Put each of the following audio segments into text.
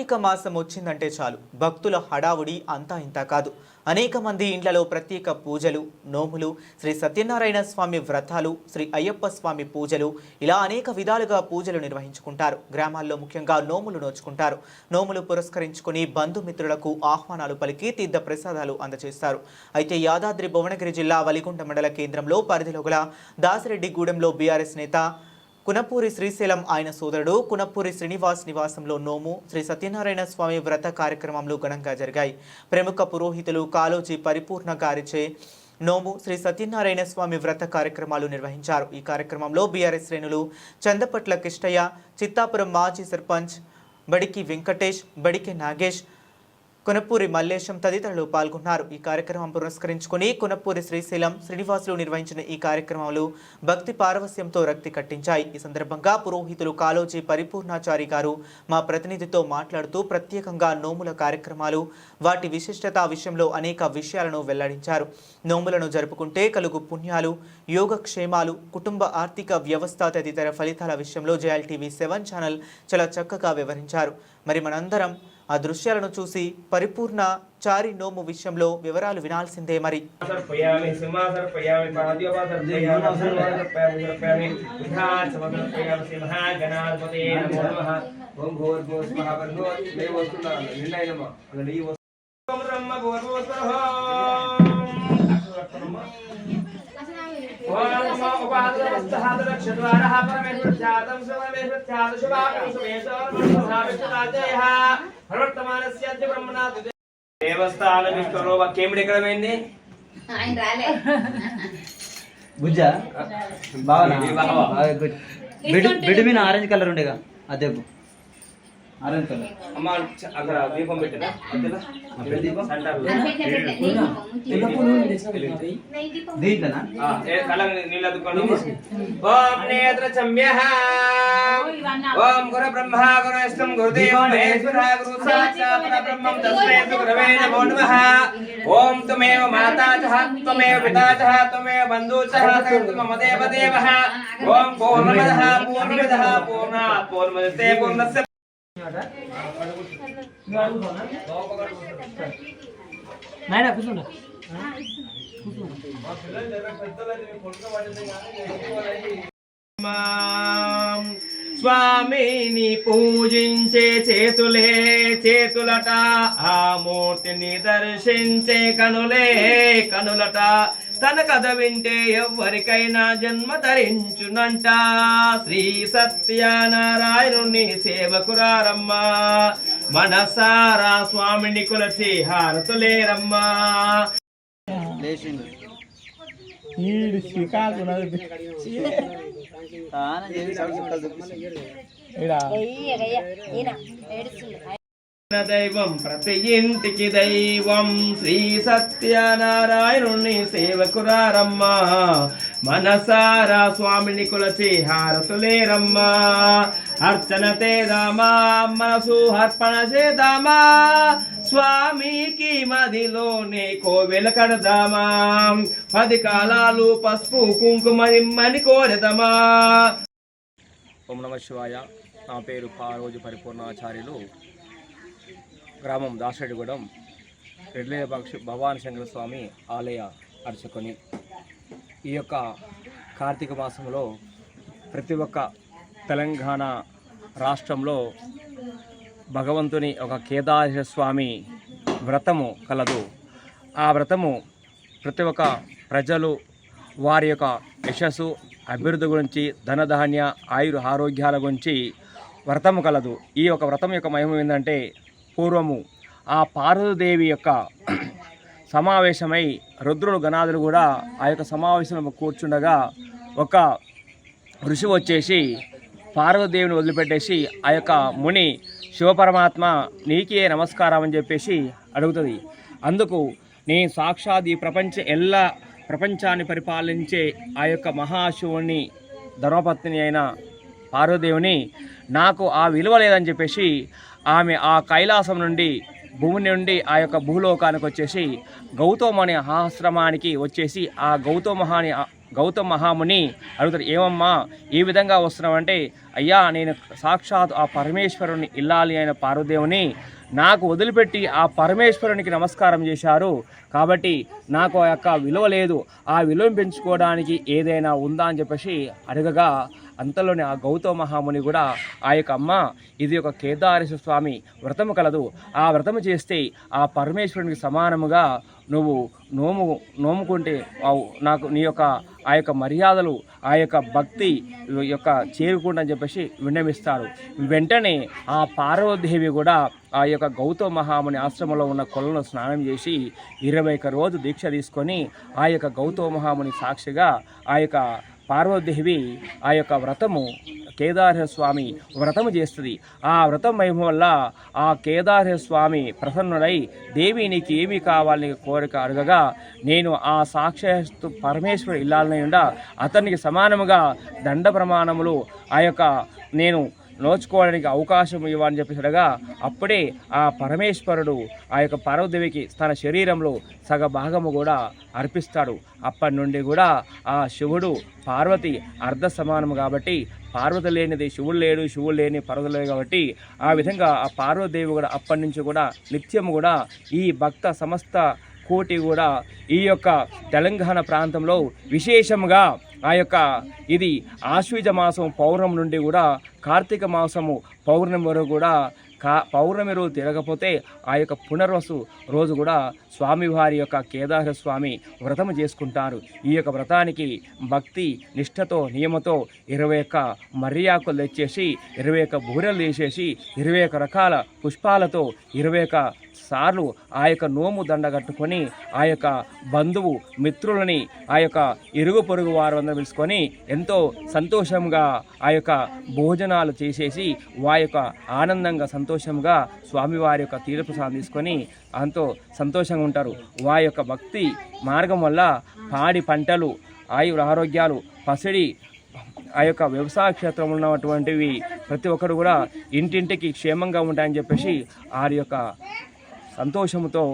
కార్తీక మాసం వచ్చిందంటే చాలు. భక్తుల హడావుడి అంతా ఇంత కాదు. అనేక మంది ఇండ్లలో ప్రత్యేక పూజలు నోములు శ్రీ సత్యనారాయణ స్వామి వ్రతాలు శ్రీ అయ్యప్ప స్వామి పూజలు ఇలా అనేక విధాలుగా పూజలు నిర్వహించుకుంటారు. గ్రామాల్లో ముఖ్యంగా నోములు నోచుకుంటారు. నోములు పురస్కరించుకుని బంధుమిత్రులకు ఆహ్వానాలు పలికి తీర్థ ప్రసాదాలు అందజేస్తారు అయితే యాదాద్రి భువనగిరి జిల్లా వలిగుంట మండల కేంద్రంలో పరిధిలో గల దాసిరెడ్డిగూడెంలో బీఆర్ఎస్ నేత కునపూరి శ్రీశైలం ఆయన సోదరుడు. కునపూరి శ్రీనివాస్ నివాసంలో నోము శ్రీ సత్యనారాయణ స్వామి వ్రత కార్యక్రమాలు ఘనంగా జరిగాయి. ప్రముఖ పురోహితులు కాలోజీ పరిపూర్ణ గారిచే నోము శ్రీ సత్యనారాయణ స్వామి వ్రత కార్యక్రమాలు నిర్వహించారు. ఈ కార్యక్రమంలో బీఆర్ఎస్ శ్రేణులు చందపట్ల కిష్టయ్య చిత్తాపురం మాజీ సర్పంచ్ బడికి వెంకటేష్ బడికి నాగేష్ కొనపూరి మల్లేశం తదితరులు పాల్గొన్నారు. ఈ కార్యక్రమం పురస్కరించుకుని కొనపూరి శ్రీశైలం శ్రీనివాసులు నిర్వహించిన ఈ కార్యక్రమాలు భక్తి పారవస్యంతో రక్తి కట్టించాయి. ఈ సందర్భంగా పురోహితులు కాలోజీ పరిపూర్ణాచారి గారు మా ప్రతినిధితో మాట్లాడుతూ ప్రత్యేకంగా నోముల కార్యక్రమాలు వాటి విశిష్టత విషయంలో అనేక విషయాలను వెల్లడించారు. నోములను జరుపుకుంటే కలుగు పుణ్యాలు యోగక్షేమాలు కుటుంబ ఆర్థిక వ్యవస్థ తదితర ఫలితాల విషయంలో జయాల్ టీవీ సెవెన్ ఛానల్ చాలా చక్కగా వివరించారు. మరి మనందరం ఆ దృశ్యాలను చూసి పరిపూర్ణ చారి నోము విషయంలో వివరాలు వినాల్సిందే మరి. దేవస్థాన కేమిడి ఎక్కడ పోయింది? ఆయన రాలే. బాగా. బిడ్ బిడ్ మీద ఆరెంజ్ కలర్ ఉండేగా అదే అమ్మ చ- అక్కడ దీపం పెట్టినా మధ్యలో? అక్కడ దీపం? సెంటర్లో. పెట్టే పెట్టే నెయ్యి దీపం దీంట్లోనా ఆ, ఏ కళ్ళ నీళ్ళు అద్దుకోండి. ఓం నేత్ర చమ్యః. ఓం గురు బ్రహ్మ గురు విష్ణు గురుదేవ మహేశ్వర గురు సాక్షాత్ పరబ్రహ్మం తస్మై శ్రీ గురవే నమో నమః ఓం త్వమేవ మాతా చ త్వమేవ పితా చ త్వమేవ బంధూ చ త్వం మమ దేవ దేవః ఓం పూర్ణమదః పూర్ణమిదః పూర్ణాత్ పూర్ణముదతే పూర్ణస్య నాయన స్వామిని పూజించే చేతులే చేతులట ఆ మూర్తిని దర్శించే కనులే కనులట. తన కథ వింటే ఎవ్వరికైనా జన్మ ధరించునంట. శ్రీ సత్యనారాయణుని సేవకురారమ్మా. మనసారా స్వామిని కొలచి హారతులేరమ్మా. ఈడు దైవం ప్రతి ఇంటికి దైవం. శ్రీ సత్యనారాయణుని సేవకురారమ్మా. మనసారా స్వామిని కొలచి హారతులేరమ్మా. అర్చన తేదామా మనసు అర్పణ చేద్దామా. స్వామికి మదిలోనే కోవెల కడదామా. పది కాలాలు పసుపు కుంకుమని కోరదమా. ఓం నమ శివాయ. నా పేరు పారోజు పరిపూర్ణాచార్యులు. గ్రామం దాసరెడ్డిగూడెం రెడ్లే పక్షి భవాని శంకర స్వామి ఆలయ అర్చకుని. ఈ యొక్క కార్తీక మాసంలో ప్రతి ఒక్క తెలంగాణ రాష్ట్రంలో భగవంతుని ఒక కేదారేశ్వర స్వామి వ్రతము కలదు. ఆ వ్రతము ప్రతి ఒక్క ప్రజలు వారి యొక్క యశస్సు అభివృద్ధి గురించి ధనధాన్య ఆయుర ఆరోగ్యాల గురించి వ్రతము కలదు. ఈ యొక్క వ్రతం యొక్క మహిమ ఏంటంటే పూర్వము ఆ పార్వతీదేవి యొక్క సమావేశమై రుద్రుడు గణాదులు కూడా ఆ యొక్క సమావేశంలో కూర్చుండగా ఒక ఋషి వచ్చేసి పార్వతీదేవిని వదిలిపెట్టేసి ఆ యొక్క ముని శివపరమాత్మ నీకే నమస్కారం అని చెప్పేసి అడుగుతుంది. అందుకు నేను సాక్షాత్ ఈ ప్రపంచ ఎల్ల ప్రపంచాన్ని పరిపాలించే ఆ యొక్క మహాశివుని ధర్మపత్ని అయిన పార్వదేవుని నాకు ఆ విలువ లేదని చెప్పేసి ఆమె ఆ కైలాసం నుండి భూమి నుండి ఆ యొక్క భూలోకానికి వచ్చేసి గౌతమ అనే ఆశ్రమానికి వచ్చేసి ఆ గౌతమ అనే మహాముని అడుగుతారు ఏమమ్మా ఏ విధంగా వస్తున్నామంటే అయ్యా నేను సాక్షాత్ ఆ పరమేశ్వరుని ఇల్లాలి అయిన పార్వదేవుని నాకు వదిలిపెట్టి ఆ పరమేశ్వరునికి నమస్కారం చేశారు. కాబట్టి నాకు ఆ యొక్క విలువ లేదు. ఆ విలువను పెంచుకోవడానికి ఏదైనా ఉందా? అని చెప్పేసి అడగగా అంతలోనే ఆ గౌతమ మహాముని కూడా ఆ యొక్క అమ్మ ఇది ఒక కేదారేశ్వర స్వామి వ్రతము కలదు. ఆ వ్రతము చేస్తే ఆ పరమేశ్వరునికి సమానముగా నువ్వు నోము నోముకుంటే నాకు నీ యొక్క ఆ యొక్క మర్యాదలు ఆ యొక్క భక్తి యొక్క చేరుకుంటని చెప్పేసి విన్నవిస్తారు. వెంటనే ఆ పార్వదేవి కూడా ఆ యొక్క గౌతమ మహాముని ఆశ్రమంలో ఉన్న కొలను స్నానం చేసి ఇరవై ఒక్క రోజు దీక్ష తీసుకొని ఆ యొక్క గౌతమ మహాముని సాక్షిగా ఆ యొక్క పార్వదేవి ఆ యొక్క వ్రతము కేదార స్వామి వ్రతము చేస్తుంది. ఆ వ్రతం మహిమ వల్ల ఆ కేదార స్వామి ప్రసన్నుడై దేవి నీకు ఏమి కావాలని కోరిక అడగగా నేను ఆ సాక్షాత్తు పరమేశ్వరు ఇల్లాలని ఉండ అతనికి సమానముగా దండ ప్రమాణములు ఆ యొక్క నేను నోచుకోవడానికి అవకాశం ఇవ్వని చెప్పేసి అడగా అప్పుడే ఆ పరమేశ్వరుడు ఆ యొక్క పార్వదేవికి తన శరీరంలో సగ భాగము కూడా అర్పిస్తాడు. అప్పటి నుండి కూడా ఆ శివుడు పార్వతి అర్ధ సమానము కాబట్టి పార్వతి లేనిది శివుడు లేడు శివుడు లేని పార్వతి లేదు కాబట్టి ఆ విధంగా ఆ పార్వదేవి కూడా అప్పటి నుంచి కూడా నిత్యము కూడా ఈ భక్త సమస్త కోటి కూడా ఈ యొక్క తెలంగాణ ప్రాంతంలో విశేషంగా ఆ యొక్క ఇది ఆశ్వీజ మాసం పౌర్ణమి నుండి కూడా కార్తీక మాసము పౌర్ణమి వరకు కూడా కా పౌర్ణమి రోజు తిరగకపోతే ఆ యొక్క పునర్వసు రోజు కూడా స్వామివారి యొక్క కేదార స్వామి వ్రతం చేసుకుంటారు. ఈ యొక్క వ్రతానికి భక్తి నిష్ఠతో నియమతో ఇరవై ఒక్క మర్యాకులు తెచ్చేసి ఇరవై ఒక్క బూరెలు వేసేసి ఇరవై ఒక్క రకాల పుష్పాలతో ఇరవై ఒక్క సార్లు ఆ యొక్క నోము దండ కట్టుకొని ఆ యొక్క బంధువు మిత్రులని ఆ యొక్క ఇరుగు పొరుగు వారు అందరూ పిలుచుకొని ఎంతో సంతోషంగా ఆ యొక్క భోజనాలు చేసేసి వా యొక్క ఆనందంగా సంతోషంగా స్వామివారి యొక్క తీర్థప్రసాదం తీసుకొని ఎంతో సంతోషంగా ఉంటారు. వా యొక్క భక్తి మార్గం వల్ల పాడి పంటలు ఆయుర ఆరోగ్యాలు పసిడి ఆ యొక్క వ్యవసాయ క్షేత్రంలో ఉన్నటువంటివి ప్రతి ఒక్కరు కూడా ఇంటింటికి క్షేమంగా ఉంటాయని చెప్పేసి వారి యొక్క సంతోషముతో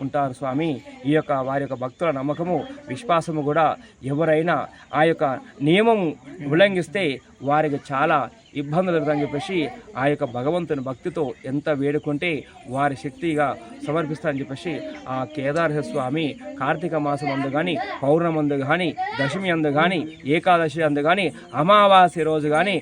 ఉంటారు స్వామి. ఈ యొక్క వారి యొక్క భక్తుల నమ్మకము విశ్వాసము కూడా ఎవరైనా ఆ యొక్క నియమము ఉల్లంఘిస్తే వారికి చాలా ఇబ్బందులు ఎదురని చెప్పేసి ఆ యొక్క భగవంతుని భక్తితో ఎంత వేడుకుంటే వారి శక్తిగా సమర్పిస్తారని చెప్పేసి ఆ కేదార్హ స్వామి కార్తీక మాసం అందు కానీ పౌర్ణమి అందు కానీ దశమి అందు కానీ ఏకాదశి అందు కానీ అమావాస్య రోజు కానీ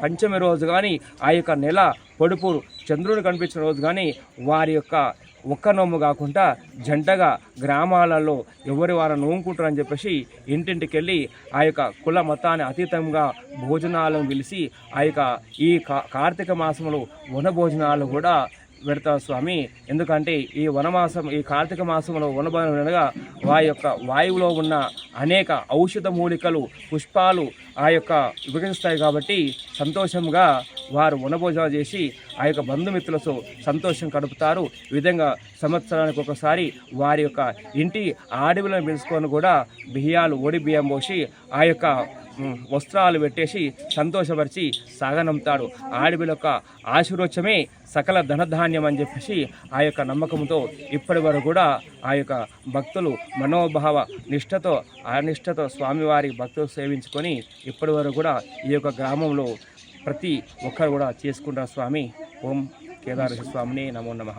పంచమి రోజు కానీ ఆ యొక్క నెల పొడుపు చంద్రుడు కనిపించిన రోజు కానీ వారి యొక్క ఒక్క నోము కాకుండా జంటగా గ్రామాలలో ఎవరి వారు నోముకుంటారని చెప్పేసి ఇంటింటికి వెళ్ళి ఆ యొక్క కుల మతాన్ని అతీతంగా భోజనాలను పిలిచి ఆ యొక్క ఈ కా కార్తీక మాసంలో వన భోజనాలు కూడా పెడతారు స్వామి. ఎందుకంటే ఈ వనమాసం ఈ కార్తీక మాసంలో వనభోజనం అనగా వారి యొక్క వాయువులో ఉన్న అనేక ఔషధ మూలికలు పుష్పాలు ఆ యొక్క వికసిస్తాయి కాబట్టి సంతోషంగా వారు వనభోజనం చేసి ఆ యొక్క బంధుమిత్రులతో సంతోషం గడుపుతారు. ఈ విధంగా సంవత్సరానికి ఒకసారి వారి యొక్క ఇంటి ఆడవిలను పిలుచుకొని కూడా బియ్యాలు ఒడి బియ్యం పోసి ఆ యొక్క వస్త్రాలు పెట్టేసి సంతోషపరిచి సాగనంపుతాడు ఆడవిల యొక్క ఆశీర్వచమే సకల ధనధాన్యం అని చెప్పేసి ఆ యొక్క నమ్మకంతో ఇప్పటి వరకు కూడా ఆ యొక్క భక్తులు మనోభావ నిష్ఠతో ఆ నిష్ఠతో స్వామివారి భక్తులు సేవించుకొని ఇప్పటి వరకు కూడా ఈ యొక్క గ్రామంలో ప్రతి ఒక్కరు కూడా చేసుకుంటారు స్వామి. ఓం కేదారేశ్వర స్వామిని నమో నమ.